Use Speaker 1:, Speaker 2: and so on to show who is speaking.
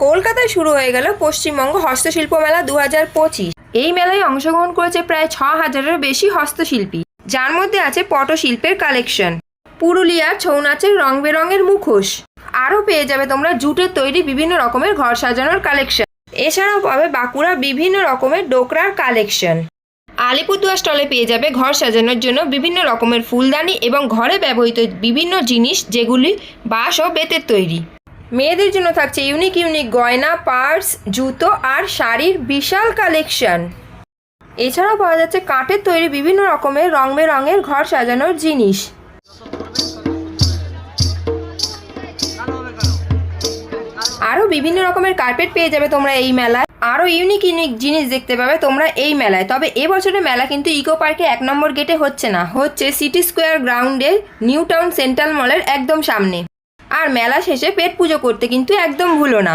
Speaker 1: কলকাতায় শুরু হয়ে গেল পশ্চিমবঙ্গ হস্তশিল্প মেলা দু হাজার পঁচিশ। এই মেলায় অংশগ্রহণ করেছে প্রায় ছ হাজারের বেশি হস্তশিল্পী। যার মধ্যে আছে পটশিল্পের কালেকশন। পুরুলিয়ার ছৌ নাচের রং বেরঙের মুখোশ। আরও পেয়ে যাবে তোমরা জুটের তৈরি বিভিন্ন রকমের ঘর সাজানোর কালেকশন। এছাড়াও পাবে বাঁকুড়া বিভিন্ন রকমের ডোকরার কালেকশন। আলিপুরদুয়ার স্টলে পেয়ে যাবে ঘর সাজানোর জন্য বিভিন্ন রকমের ফুলদানি এবং ঘরে ব্যবহৃত বিভিন্ন জিনিস যেগুলি বাঁশ ও বেতের তৈরি। মেয়েদের জন্য থাকছে ইউনিক ইউনিক গয়না, পার্স, জুতো আর শাড়ির বিশাল কালেকশন এছাড়াও পাওয়া যাচ্ছে কাঠের তৈরি বিভিন্ন রকমের রং বেরঙের ঘর সাজানোর জিনিস। আরও বিভিন্ন রকমের কার্পেট পেয়ে যাবে তোমরা এই মেলায়। আরও ইউনিক ইউনিক জিনিস দেখতে পাবে তোমরা এই মেলায়। তবে এবছরের মেলা কিন্তু ইকো পার্কে এক নম্বর গেটে হচ্ছে না, হচ্ছে সিটি স্কোয়ার গ্রাউন্ডে নিউ টাউন সেন্ট্রাল মলের একদম সামনে। আর মেলা শেষে পেট পুজো করতে কিন্তু একদম ভুলো না।